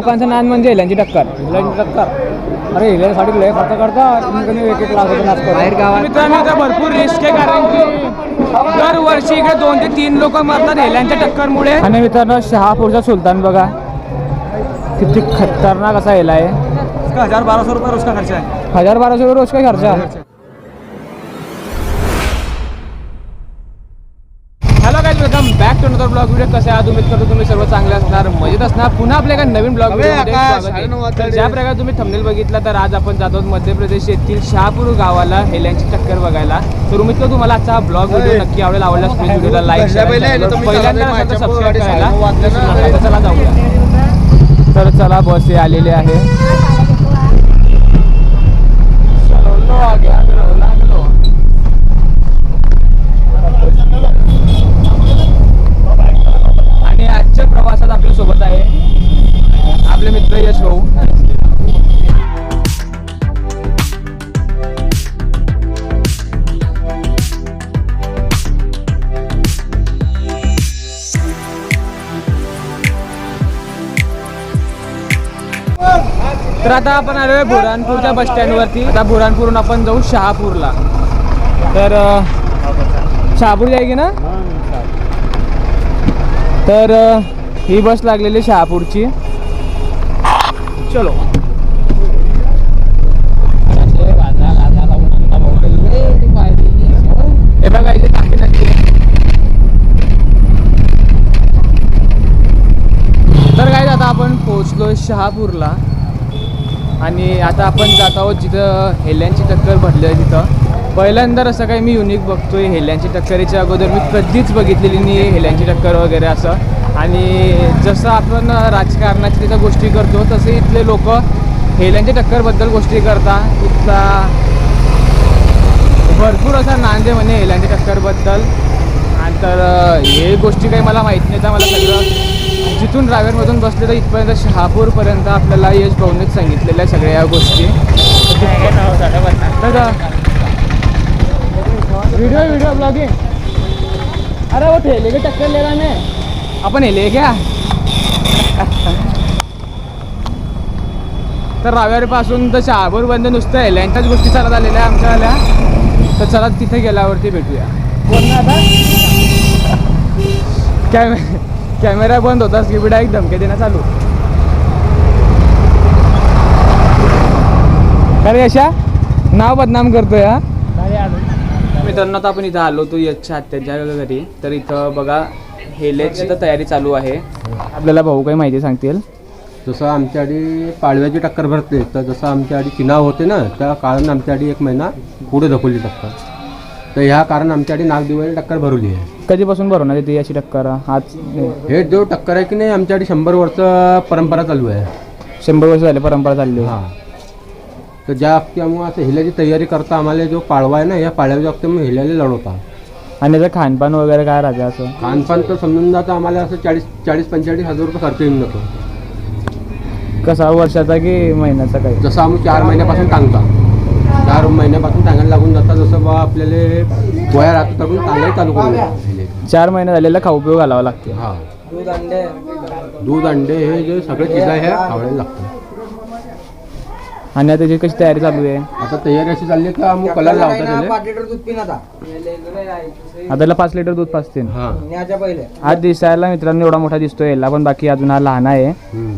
लोकांचं नाद म्हणजे हेल्यांची टक्कर. हेल्यांची टक्कर. अरे हेल्यांसाठी लय खर्च करतात एक एक लाख रुपये नाच बाहेर गावात. मित्रांनो इथं भरपूर रिस्क आहे कारण की दरवर्षी इकडे दोन ते तीन लोक मरतात हेल्यांच्या टक्करमुळे. आणि मित्रांनो शहापूरचा सुलतान बघा. किती खतरनाक असा हेला आहे. हजार बारह सौ रुपये रोज का खर्चा है हजार बाराशे रुपये रोज काय खर्चा hello back to another blog video कसे आहात उमेद करतो तुम्ही सर्व चांगले असणार मजेत असणार. पुन्हा आपल्या एका नवीन ब्लॉग वाजता ज्या प्रकारे तुम्ही थंबनेल बघितला तर आज आपण जातो मध्य प्रदेश येथील शहापूर गावाला हेल्यांची टक्कर बघायला. तर उमेद करतो तुम्हाला आजचा हा ब्लॉग व्हिडिओ. नक्की आवडेल आवडल्यास प्लीज व्हिडिओला लाईक पहिल्यांदा तर सबस्क्राईब करायला. तर चला जाऊया. तर चला बस हे आलेली आहे. तर आता आपण आलो आहे बुरानपूरच्या बस स्टँडवरती. आता बुरानपूरहून आपण जाऊ शहापूरला. तर शहापूर जायगी ना? तर ही बस लागलेली शहापूरची. चलो. हे तर काय आता आपण पोहोचलो शहापूरला. आणि आता आपण जात आहोत जिथं हेल्यांची टक्कर भरली आहे तिथं. पहिल्यांदा असं काही मी युनिक बघतोय हेल्यांची टक्करीच्या अगोदर. मी कधीच बघितलेली नाही आहे हेल्यांची टक्कर वगैरे असं. आणि जसं आपण राजकारणाची तिथं गोष्टी करतो तसे इथले लोक हेल्यांच्या टक्करबद्दल गोष्टी करतात इथला भरपूर असा नांदे म्हणे हेल्यांच्या टक्करबद्दल. आणि तर हे गोष्टी काही मला माहीत नाही तर मला सगळं जिथून ड्रायव्हरमधून बसले तर इथपर्यंत शहापूरपर्यंत आपल्याला यश भाऊनेच सांगितलेल्या सगळ्या या गोष्टी. वीडियो वीडियो ब्लॉगिंग अरे वो ठेले के टक्कर ले रहा मैं आपण हेले क्या तर रावेरपासून तर शहापूरपर्यंत नुसतं हेल्यांच्याच गोष्टी चालत आलेल्या आमच्या आल्या. तर चला तिथे गेल्यावरती भेटूया. बोल ना आता? कॅमे कॅमेरा बंद होता स्किपिडा एक धमके देणं चालू. अरे अशा नाव बदनाम करतोय हा? मित्रांनो आता आपण इथं आलो तो यशच्या हत्याच्या घरी. तर इथं बघा हेलेची तर तयारी चालू आहे. आपल्याला भाऊ काही माहिती सांगतील? जसं आमच्या आधी पाळव्याची टक्कर भरते तर जसं आमच्या आधी चिनाव होते ना त्या कारण आमच्या आधी एक महिना पुढे ढकलली टक्कर. तर ह्या कारण आमच्या आधी नागदिवाळी टक्कर भरवली आहे. कधीपासून भरवणार येते याची टक्कर? आज हे जो टक्कर आहे की नाही आमच्या आधी शंभर वर्ष परंपरा चालू आहे. शंभर वर्ष झाले परंपरा चालली हां. तर ज्या त्यामुळे असं हिल्याची तयारी करता आम्हाला जो पाळवा आहे ना या पाळव्याच्या वक्ती मग हिल्याला लढवता. आणि त्याचं खानपान वगैरे काय राहते असं? खानपान तर समजून जातं आम्हाला असं चाळीस चाळीस पंचेचाळीस हजार रुपये खर्च येऊन जातो. कसा वर्षाचा की महिन्याचा काही? जसं आम्ही चार महिन्यापासून टांगता. चार महिन्यापासून टांगायला लागून जातात. जसं बा आपल्याला वया राहतो आपण टांगायला चालू करू चार महिने झालेला खाऊ पिऊ घालावा लागते. हा. दूध अंडे हे जे सगळे चीज आहे ह्या खावायला लागतं आणि आता त्याची कशी तयारी चालू आहे? आता तयारी अशी चालली का मग कलर लावता त्याला. दूध पिना था आता. त्याला पाच लिटर दूध पाचते. हा. न्याच्या पहिले. आज दिसायला मित्रांनो एवढा मोठा दिसतोय याला पण बाकी अजून हा लहान आहे. हम्म.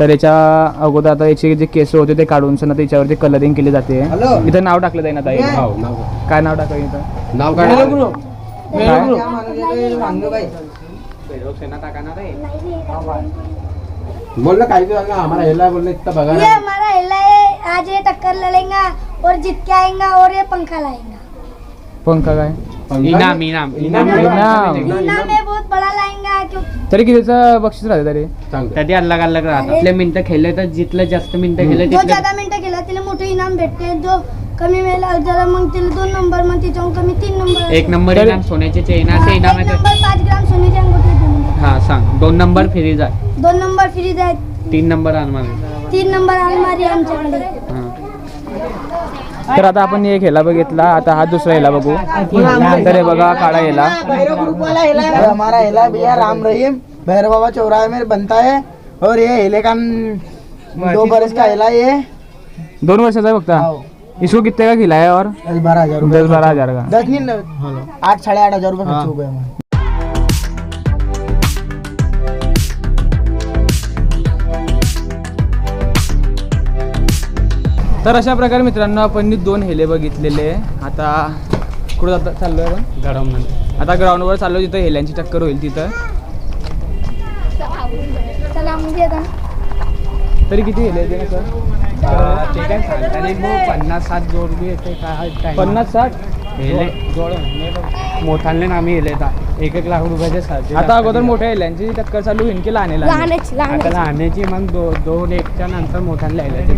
तर याच्या अगोदर आता याचे जे केस होते ते काढून सण त्याच्यावरती कलरिंग केली जाते. इथं नाव टाकलं जाईल आता. हो, नाव काय नाव टाकायचं इथं? नाव काय? काही दिवस आम्हाला ह्याला बोललं इथं बघा ये ना. हमारा हिला है आज ये टक्कर लड़ेगा और जीत के आएगा और ये पंखा लाएगा. पंखा काय? इनाम इनाम. इनाम ये बहुत बड़ा लाएगा क्यों तरी कितीचं बक्षीस राहते तरी? कधी अलग अलग राहतात. आपले मिनिटं खेळले तर जिथलं जास्त मिनिटं खेळले जो तिथलं ज्यादा मिनिटं केला तिला मोठे इनाम भेटते. जो कमी वेळेला जरा मग तिला दोन नंबर मग त्याच्याहून कमी तीन नंबर एक नंबर तरी- इनाम सोन्याचे चेन हा, असे एक इनाम आहे नंबर पाच ग्राम सोन्याचे अंगठी देऊन हा सांग. दोन नंबर फ्री जाय. दोन नंबर फ्री आहेत तीन नंबर आनमार तीन नंबर अलमारी आहे आमच्याकडे तर आता आपण एक हेला बघितला आता हा दुसरा हेला बघू. तर हे बघा काळा हेला. हमारा हिला भैया राम रहीम भैरव बाबा चौराहे में बनता है और ये हिले का दो बरस का हिला ये। दोन वर्षाचा आहे फक्त? इसको कितने का खिलाया है और? दस बारह हजार दस बारह हजार का? दस नहीं आठ साढ़े आठ हजार रुपये खर्च हो गए तर अशा प्रकारे मित्रांनो आपण दोन हेले बघितलेले. आहे. आता कुठं जाता चाललोय आपण? ग्राउंड आता ग्राउंडवर चाललो तिथं हेल्यांची टक्कर होईल तिथं. चला मुझे आता तरी किती हेले येते ना सर ते काय सांगता नाही भाऊ पन्नास साठ जोड बी येते काय पन्नास साठ? हेले. जोड मोठाले आम्ही हेले एक एक लाख रुपयाचे सारखे आता अगोदर मोठ्या हेल्यांची टक्कर चालू होईल की लहान? लहानच मग दोन एकच्या नंतर मोठ्याला हेलायचे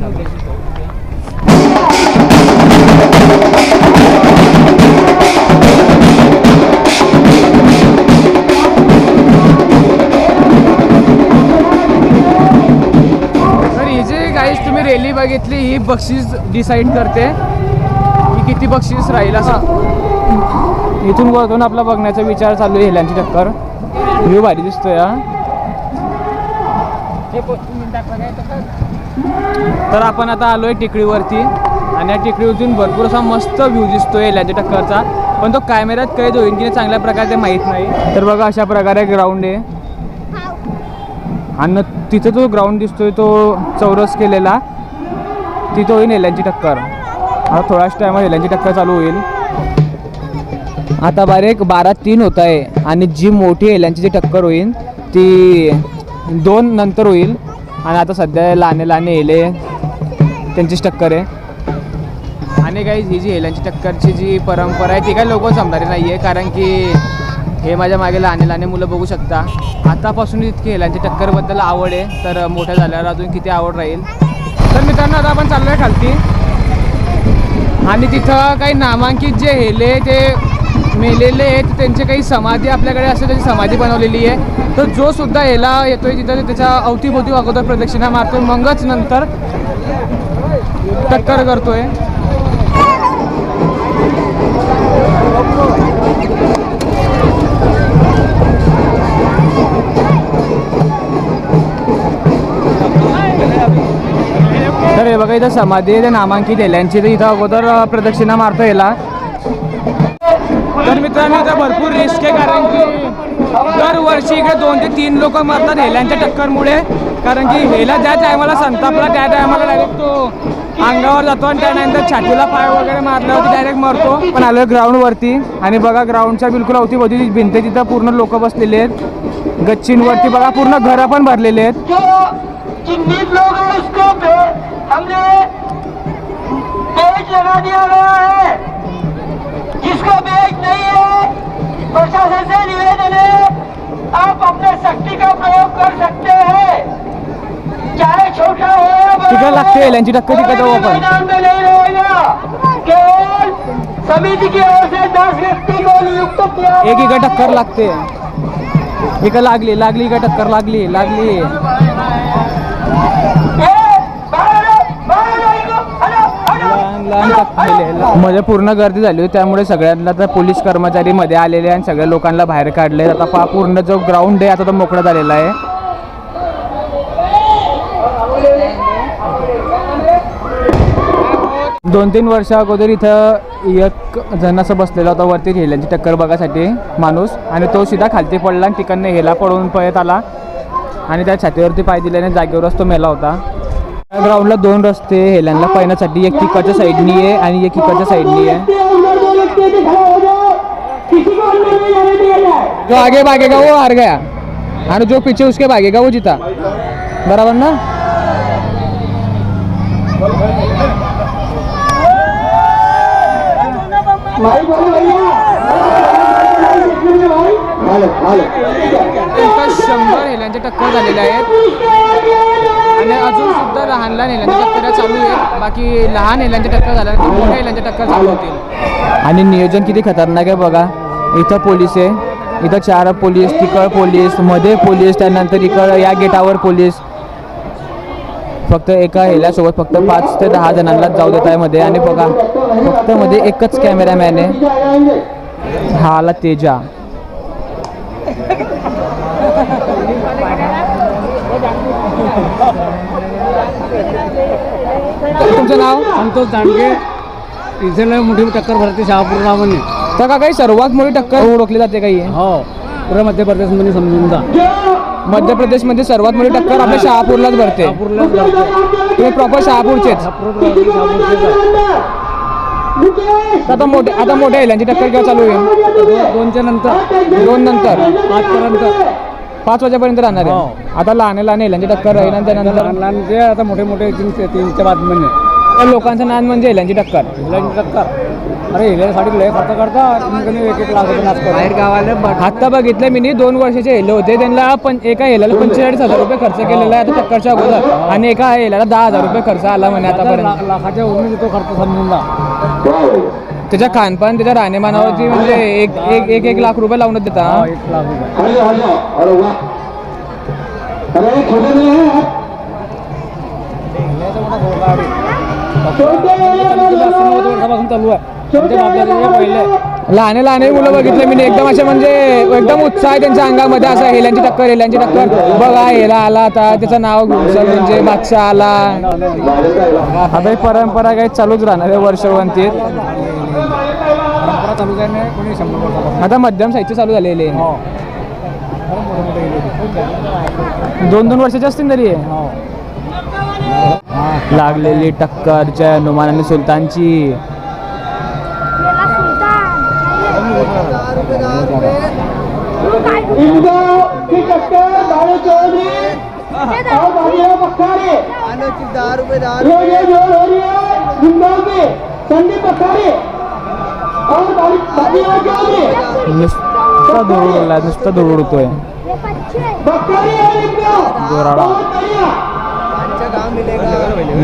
रॅली बघितली ही बक्षीस डिसाईड करते. की किती बक्षीस राहील असं. इथून वरतून आपला बघण्याचा विचार चालू आहे हेल्यांची टक्कर. व्ह्यू भारी दिसतोय हा. तर आपण आता आलोय टेकडीवरती. आणि या टेकडीवरतून भरपूर असा मस्त व्ह्यू दिसतोय हेल्यांच्या टक्करचा. पण तो कॅमेऱ्यात कैद होईल की नाही चांगल्या प्रकारे ते माहीत नाही. तर बघा अशा प्रकारे ग्राउंड आहे. आणि तिथे जो ग्राउंड दिसतोय तो चौरस केलेला. तिथं होईल एलांची टक्कर. आता थोड्याच टायमात हेल्यांची टक्कर चालू होईल. आता बारीक बारा तीन होत आहे आणि जी मोठी हेल्यांची जी टक्कर होईल ती दोन नंतर होईल. आणि आता सध्या लहाने लहाने एले त्यांचीच टक्कर आहे. आणि काही ही जी हेल्यांची टक्करची जी परंपरा आहे ती काही लोक जमणारी नाही आहे कारण की हे माझ्या मागे लहाने लहान मुलं बघू शकता. आतापासून इतकी हेल्यांच्या टक्करबद्दल आवड आहे तर मोठ्या झाल्यावर अजून किती आवड राहील? मित्रांनो आता आपण चाललोय खालती. आणि तिथं काही नामांकित जे हेले ते मेलेले आहेत त्यांचे काही समाधी आपल्याकडे असते त्याची समाधी बनवलेली आहे. तर जो सुद्धा हेला येतोय तिथं त्याच्या अवतीभोवती अगोदर प्रदक्षिणा मारतोय. मगच नंतर टक्कर करतोय. तर हे बघा इथं समाधी आहे ते नामांकित हेल्यांची तर इथं अगोदर प्रदक्षिणा मारतो याला. तर मित्रांनो इथं भरपूर रिस्क आहे कारण की दरवर्षी इकडे दोन ते तीन लोक मरतात हेल्यांच्या टक्करमुळे. कारण की हेला ज्या टायमाला संतापला त्या टायमाला डायरेक्ट तो अंगावर जातो आणि त्यानंतर छातीला पाय वगैरे मारल्यावरती डायरेक्ट मरतो. पण आलो ग्राउंडवरती आणि बघा ग्राउंडच्या बिलकुल अवतीभोवती भिंत तिथं पूर्ण लोक बसलेले आहेत. गच्चींवरती बघा पूर्ण घरं पण भरलेले आहेत. चिन्हित लोग हैं उसको पे हमने बेच लगा दिया गया है। जिसको बेच नहीं है प्रशासन से निवेदन है आप अपने शक्ति का प्रयोग कर सकते हैं। चाहे छोटा हो या लागते हो, टक्कर आपण मैदान में नहीं रहेगा। केवल समिति की ओर से दस व्यक्ति को नियुक्त किया एक इकडे टक्कर लागते इकडे लागली लागली इकडे टक्कर लागली लागली। मध्ये पूर्ण गर्दी झाली होती त्यामुळे सगळ्यांना तर पोलीस कर्मचारी मध्ये आलेले आणि सगळ्या लोकांना बाहेर काढले आता पा पूर्ण जो ग्राउंड आहे आता तो मोकळा झालेला आहे दोन तीन वर्षा अगोदर इथं एक जण असं बसलेला होता वरती हेल्यांची टक्कर बघायसाठी माणूस आणि तो सीधा खालती पडला आणि तिकडनं हेला पडून पळत आला आणि त्या छातीवरती पाय दिल्याने जागेवरच तो मेला होता. या ग्राउंडला दोन रस्ते हेल्यांना पाहण्यासाठी एक तिकडच्या साईडनी आहे आणि एक इकडच्या साईडनी आहे. जो आगे भागेगा वो हार गया. आणि जो पीछे उसके भागेगा वो जीता. बराबर ना? इथं शंभर हेल्यांच्या टक्कर झालेल्या आहेत. आणि अजून सुद्धा लहान लहान हेल्यांच्या टक्कर चालू आहेत बाकी लहान हेल्यांच्या टक्कर झाल्यानंतर मोठ्या हेल्यांच्या टक्कर चालू होतील. आणि नियोजन किती खतरनाक आहे बघा. इथं पोलीस आहे. इथं चार पोलीस तिकड पोलीसमध्ये पोलीस त्यानंतर इकडं या गेटावर पोलीस. फक्त एका हेल्यासोबत फक्त पाच ते दहा जणांना जाऊ देत आहे मध्ये. आणि बघा फक्त मध्ये एकच कॅमेरामॅन आहे. हा आला तेजा. तुमचं नाव? संतोष दांडगे इथे लय मोठी टक्कर भरते शहापूरला म्हणे तर का काही सर्वात मोठी टक्कर ओळखली जाते काही हो? पुढे मध्य प्रदेशमध्ये समजून जा. मध्य प्रदेशमध्ये सर्वात मोठी टक्कर आपल्या शहापूरलाच भरते. तुम्ही प्रॉपर शहापूरचेच. आता मोठे आता मोठ्या हेल्यांची टक्कर केव्हा चालू होईल? दोनच्या नंतर. दोन नंतर. पाच पर्यंत पाच वाजेपर्यंत राहणार आहे. आता लहान लहान हेल्यांची टक्कर त्यानंतर लहान लहान जे आता मोठे मोठे तीन तीनच्या बातमीने त्या लोकांचं नाद म्हणजे हेल्यांची टक्कर. हिलांची टक्कर. अरे हिल्यासाठी लय खर्च करतात कमी कमी एक एक लाख रुपये नाच बाहेर गावाला आता बघितलं मी नी दोन वर्षाचे हेले होते. त्यांना पण एका हेल्याला पंचेचाळीस हजार रुपये खर्च केलेला आहे आता टक्करच्या अगोदर. आणि एका हेल्याला दहा हजार रुपये खर्च आला म्हणे आतापर्यंत. लाखाच्या उमेद तो खर्च समजून जा. त्याच्या खानपान त्याच्या राहणीमानावरती म्हणजे एक एक एक एक लाख रुपये लावूनच देता. हा, एक लाख रुपये. अरे अरे वाह अरे नहीं है आहे. लहान लहान मुलं बघितलं मी. एकदम असे म्हणजे एकदम उत्साह आहे त्यांच्या अंगामध्ये असं हेल्यांची टक्कर हेल्यांची टक्कर. बघा हेला आला आता. त्याचं नाव म्हणजे बादशाह आला. आता ही परंपरा काही चालूच राहणार आहे वर्षवंतीत आता मध्यम साहित्य चालू झालेले दोन दोन वर्षाचे असतील तरी. हे. लागलेली टक्कर जय हनुमान आणि सुलतानची. नुसता उडलाय नुसता धुरूड उडतोय.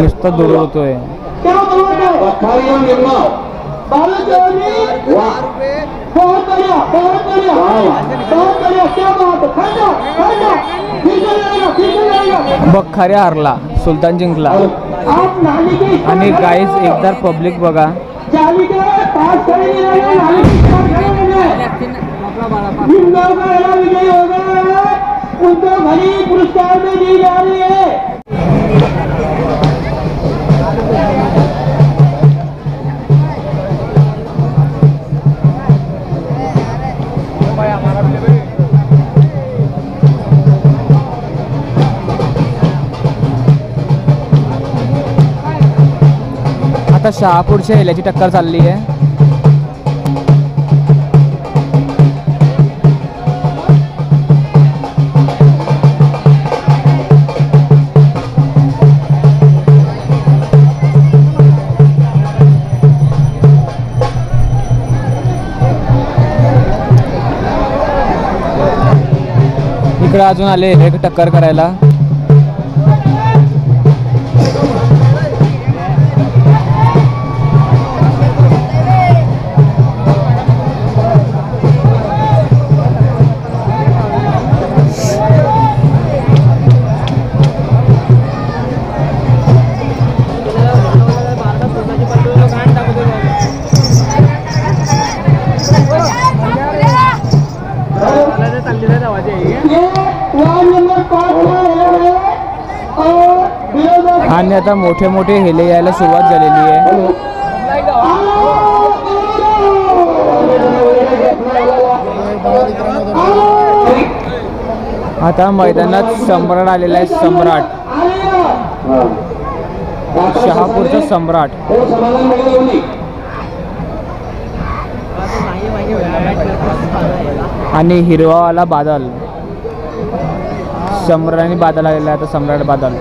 नुसता से जाएगा बखारे हारला सुलतान जिंकला. आप नाली के आणि गाईज एकदा पब्लिक बघा. जाली आता शहापूरच्या हेल्याची टक्कर चालली आहे. इकडे अजून आले हे टक्कर करायला. आणि आता मोठे मोठे हेले यायला सुरुवात झालेली आहे. आता मैदानात सम्राट आलेला आहे सम्राट. शहापूरचा सम्राट. आणि हिरवावाला बादल. सम्राट आणि बादल आलेला आहे आता सम्राट बादल.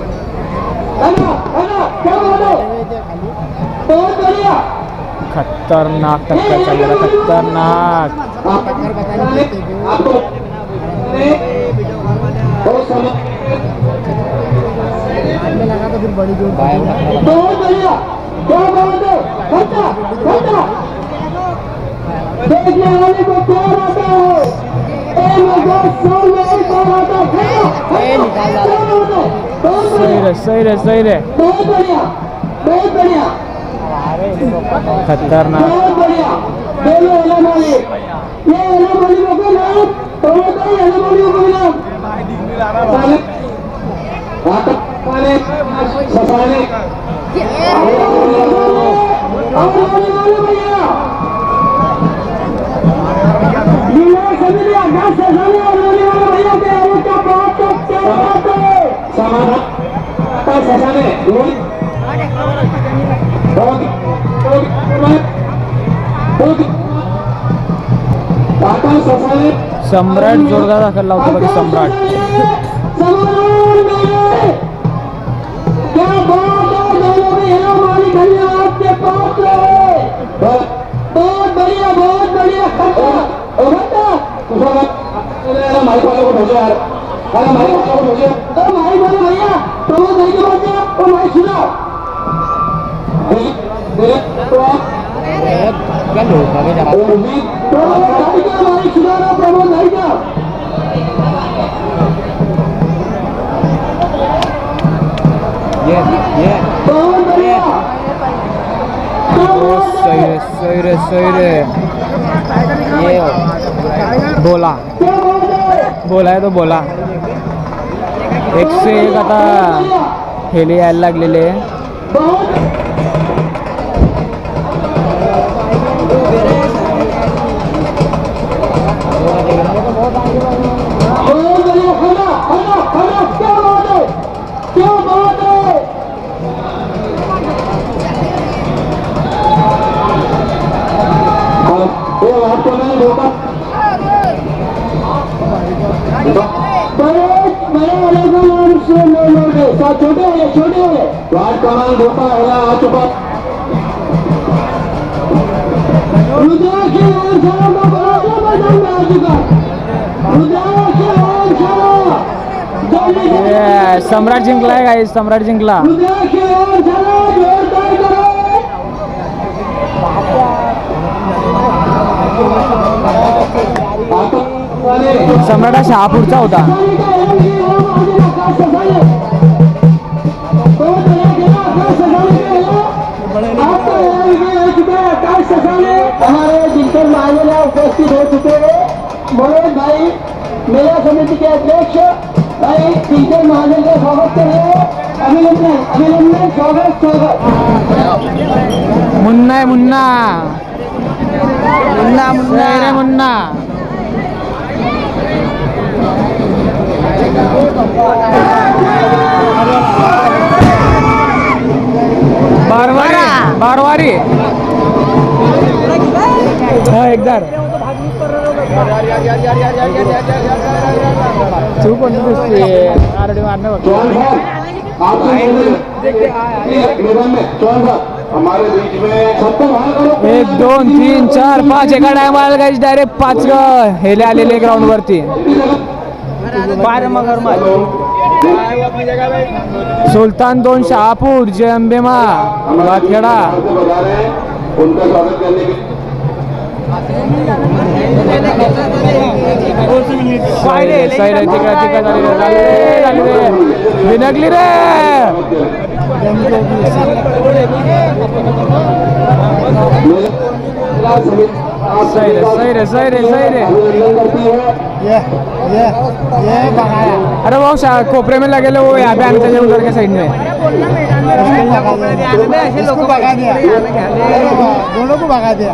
खतरनाक टक्कर चाललेला खतरनाक. बढ़िया को आता है ए मेरे आता है बहुत सही बढ़िया रे सही रे सही रे बहुत बढ़िया बहुत बढ़िया खतरनाक बहुत बढ़िया दोनों एलम वाले ये एलम वाली को नाम प्रमोटर एलम वाली को नाम सम्राट जोरदार दाखल लावतो बघा सम्राट. क्या बात है दोनों में है हमारी धन्यवाद के? पात्र बहुत बढ़िया बहुत बढ़िया खट्टा ओ खट्टा अरे माइक वाले को भेजो यार अरे माइक वाले को भेजो अरे माइक वाले भैया प्रमोद भाई के पास जाओ और माइक सुनाओ प्रमोद भाई का माइक सुनाना प्रमोद भाई का बहुत बढ़िया ओ सही रे सही रे सही रे बोला बोला आहे तो बोला एकशे एक आता. हेली यायला लागलेले आहे. सम्राट जिंकलाय काय सम्राट जिंकला. सम्राट हा शहापूरचा होता. हमारे जिनकर महाजन उपस्थित हो चुके हैं मनोज भाई मेला समिति के अध्यक्ष भाई जिनकर महाजन का स्वागत करें अभिनंदन अभिनंदन स्वागत स्वागत। मुन्ना मुन्ना। मुन्ना सही रे मुन्ना। बारवारी बारवारी। हा एकदा तू आरडी एक दोन तीन चार पाच एका टायमाला गाईज डायरेक्ट पाच हेले आलेले ग्राउंड वरती. सुलतान दोन शहापूर जय अंबेमा वातखेडा से साईड तिकडे तिकडे झाली रे रे सही रे सही रे सही रे सही रे अरे भाऊ कोपरे में लगे वो यहाँ पे आने चाहिए उधर के साइड में दोनों को भगा दिया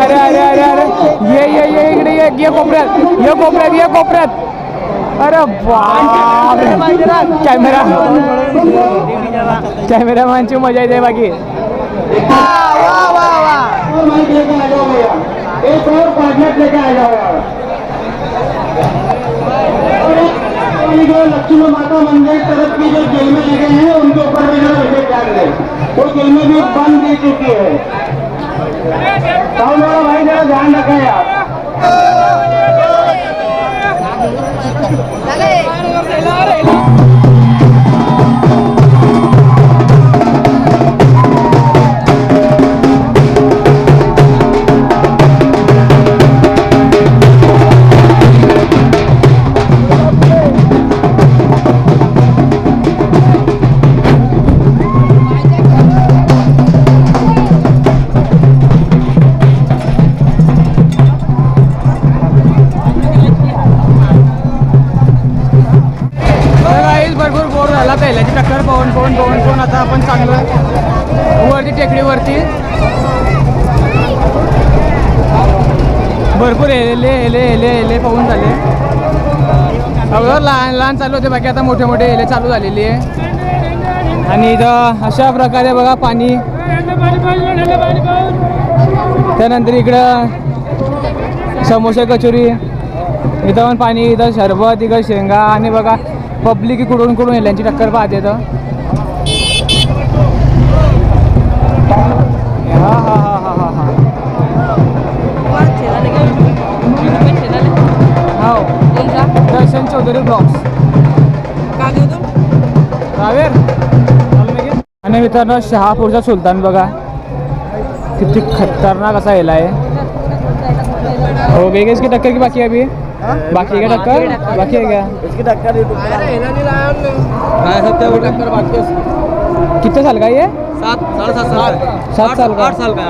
अरे अरे अरे अरे। ये ये ये ये ये ये ये कोपऱ्यात अरे बाप कॅमेरा कॅमेरामॅनची मज़ा येते बाकी। ये जो लक्ष्मी माता मंदिर तरफ़ की जो जेल में लगे हैं, उनके ऊपर भी वो जेल में भी बंद दे चुकी है। साउंड वाला भाई जरा चालू होते बाकी आता मोठे मोठे हेले चालू झालेली आहे. आणि इथं अशा प्रकारे बघा पाणी. त्यानंतर इकडं समोसे कचोरी. इथं पण पाणी इथं सरबत इकडं शेंगा आणि बघा पब्लिक कुठून कुठून हेल्यांची टक्कर पाहते इथं. हा हा हा हा हा हा. हो. दर्शन चौधरी रावेर आणि मित्रांनो शहापूरचा सुलतान बघा. किती खतरनाक असा हेला आहे. हो गई क्या इसकी टक्कर की बाकी है अभी. बाकी क्या टक्कर? बाकी है क्या इसकी टक्कर टक्कर बाकी है कितने साल का ये सात साढ़े सात साल सात साल का? आठ साल का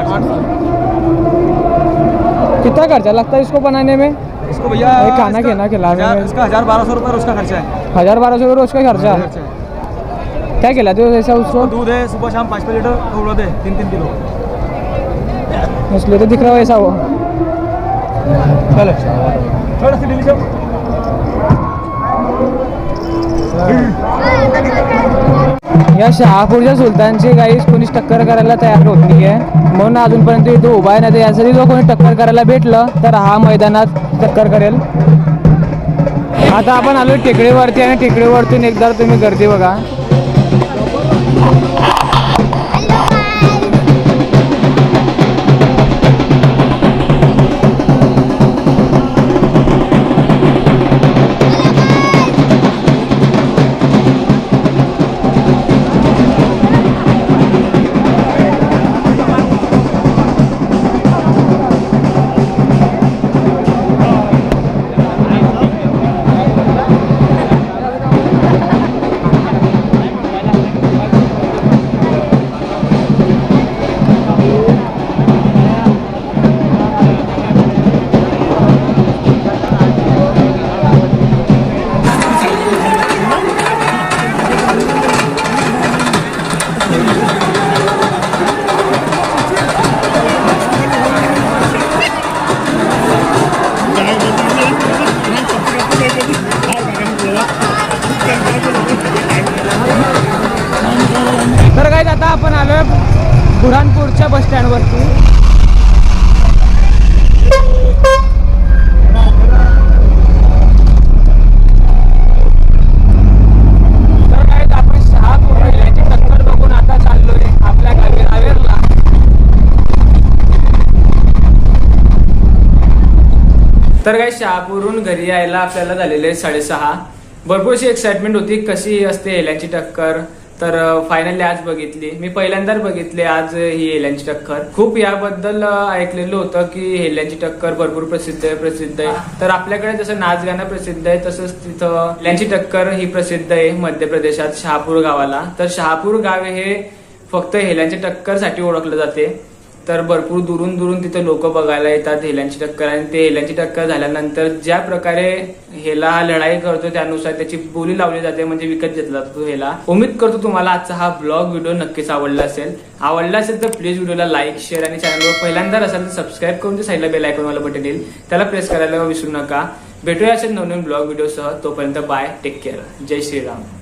कितना खर्चा लगता है इसको बनाने में? इसको भैया खाना खिलाना खिलाने में। इसका हज़ार बारह सौ रुपये उसका खर्चा है। हजार बारह सौ रोज का खर्चा। क्या ऐसा उसको दूध है सुबह शाम पाँच पाँच लीटर उड़द है तीन तीन किलो. इसलिए तो दिख रहा है ऐसा वो चलो. थोड़ा सी या शहापूरच्या सुलतानची गाईस कोणीच टक्कर करायला तयार होत नाही आहे म्हणून अजूनपर्यंत इथं उभा आहे नाही तर यासाठी जो कोणी टक्कर करायला भेटलं तर हा मैदानात टक्कर करेल. आता आपण आलो टेकडीवरती आणि टेकडीवरतून एकदा तुम्ही गर्दी बघा. आता आपण आलोय बुऱ्हाणपूरच्या बस स्टँडवरती. तर काय आपण शहापूर टक्कर बघून आता चाललोय आपल्या गावी रावेरला. तर काय शहापूरहून घरी यायला आपल्याला झालेले साडेसहा. भरपूरशी एक्साइटमेंट होती कशी असते एल्यांची टक्कर? तर फायनली आज बघितली. मी पहिल्यांदाच बघितली आज ही हेल्यांची टक्कर. खूप याबद्दल ऐकलेलं होतं की हेल्यांची टक्कर भरपूर प्रसिद्ध आहे प्रसिद्ध आहे. तर आपल्याकडे जसं नाच गाणं प्रसिद्ध आहे तसंच तिथं हेल्यांची टक्कर ही प्रसिद्ध आहे मध्य प्रदेशात शहापूर गावाला. तर शहापूर गाव हे फक्त हेल्यांच्या टक्करसाठी ओळखलं जाते. तर भरपूर दुरून दुरून तिथे लोक बघायला येतात हेल्यांची टक्कर आणि ते हेल्यांची टक्कर झाल्यानंतर ज्या प्रकारे हेला हा लढाई करतो त्यानुसार त्याची बोली लावली जाते म्हणजे विकत घेतला जातो हेला. उमेद करतो तुम्हाला आजचा हा ब्लॉग व्हिडिओ नक्कीच आवडला असेल. आवडला असेल तर प्लीज व्हिडिओला लाईक शेअर आणि चॅनलवर पहिल्यांदा असाल तर सबस्क्राईब करून ते साईडला बेल आयकॉनवाला बटन येईल. त्याला प्रेस करायला विसरू नका. भेटूया असेल नवनवीन ब्लॉग व्हिडिओसह. तोपर्यंत बाय टेक केअर जय श्रीराम.